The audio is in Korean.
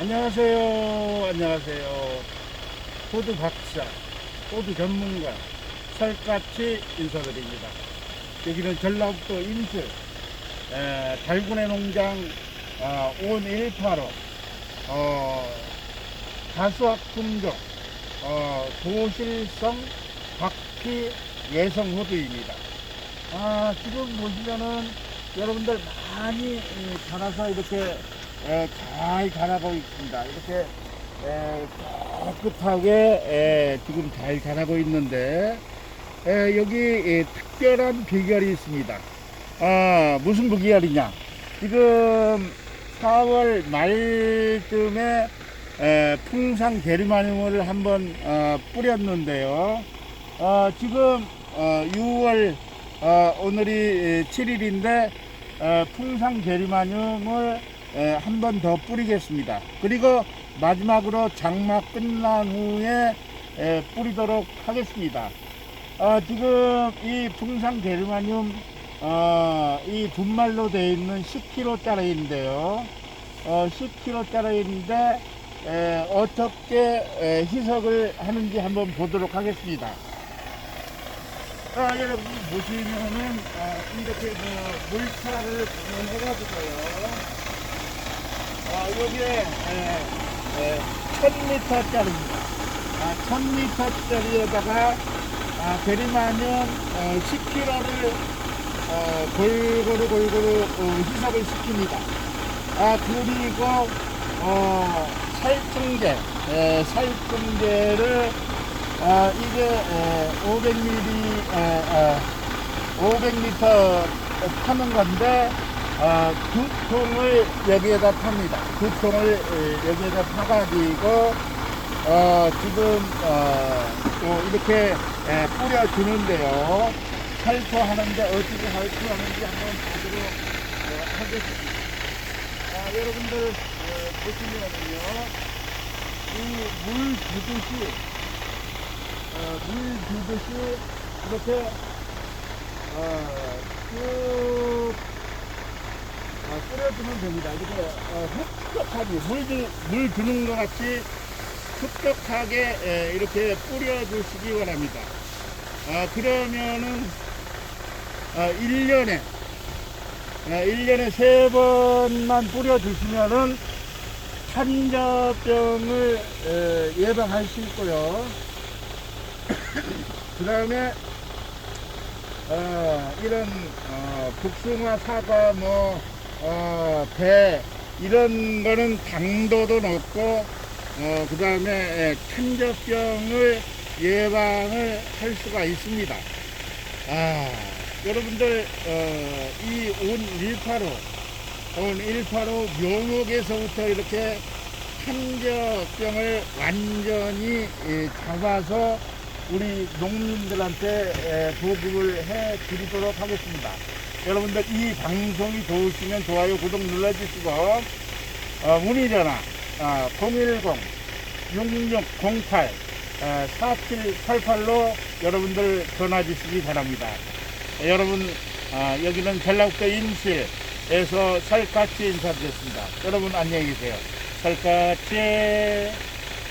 안녕하세요. 안녕하세요. 호두 박사, 호두 전문가, 설같이 인사드립니다. 여기는 전라북도 인수, 에, 달군의 농장 어, 온 185, 어, 가수학 품종, 어, 도실성 박피 예성 호두입니다. 아, 지금 보시면은 여러분들 많이 이, 자라서 이렇게 에, 잘 자라고 있습니다. 이렇게 에, 깨끗하게 에, 지금 잘 자라고 있는데 에, 여기 에, 특별한 비결이 있습니다. 아, 무슨 비결이냐? 지금 4월 말쯤에 에, 풍상 게르마늄을 한번 어, 뿌렸는데요. 어, 지금 어, 6월 어, 오늘이 7일인데 어, 풍상 게르마늄을 한 번 더 뿌리겠습니다. 그리고 마지막으로 장마 끝난 후에 에, 뿌리도록 하겠습니다. 어, 지금 이 풍상 게르마늄 어, 이 분말로 되어 있는 10kg짜리인데요. 어, 10kg짜리인데 에, 어떻게 에, 희석을 하는지 한번 보도록 하겠습니다. 아, 여러분 보시면은 아, 이렇게 그 물차를 해가지고요. 아, 여기에 에, 에, 1000m짜리입니다. 아, 1000m짜리에다가 아, 대리마면 어, 10kg를 어, 골고루 골고루 어, 희석을 시킵니다. 아, 그리고 어, 살충제, 에, 살충제를 아, 이게 에, 500ml, 에, 에, 500m 파는 건데 아, 두 통을 여기에다 팝니다. 두 통을 에, 여기에다 파가지고 어, 지금 어, 또 이렇게 에, 뿌려주는데요. 살포하는데 어떻게 살포하는지 한번 보도록 어, 하겠습니다. 아, 여러분들 어, 보시면은요, 이 물 주듯이 어, 물 주듯이 이렇게 어, 쭉 어, 뿌려주면 됩니다. 이렇게 어, 흡족하게 물, 주- 물 주는 것 같이 흡족하게 에, 이렇게 뿌려주시기 바랍니다. 아, 그러면은 어, 1년에 어, 1년에 세 번만 뿌려주시면은 에, 예방할 수 있고요. 그 다음에 어, 이런 어, 복숭아, 사과, 뭐, 어, 배 이런 거는 당도도 높고 어, 그 다음에 탄저병을 예방을 할 수가 있습니다. 아, 여러분들 어, 이온 185, 온 185 묘목에서부터 이렇게 탄저병을 완전히 예, 잡아서 우리 농민들한테 에, 보급을 해 드리도록 하겠습니다. 여러분들 이 방송이 좋으시면 좋아요, 구독 눌러주시고 어, 문의 전화 어, 010-6608 4788로 여러분들 전화 주시기 바랍니다. 에, 여러분 아, 여기는 전라북도 인실에서 살같이 인사드렸습니다. 여러분 안녕히 계세요. 살같이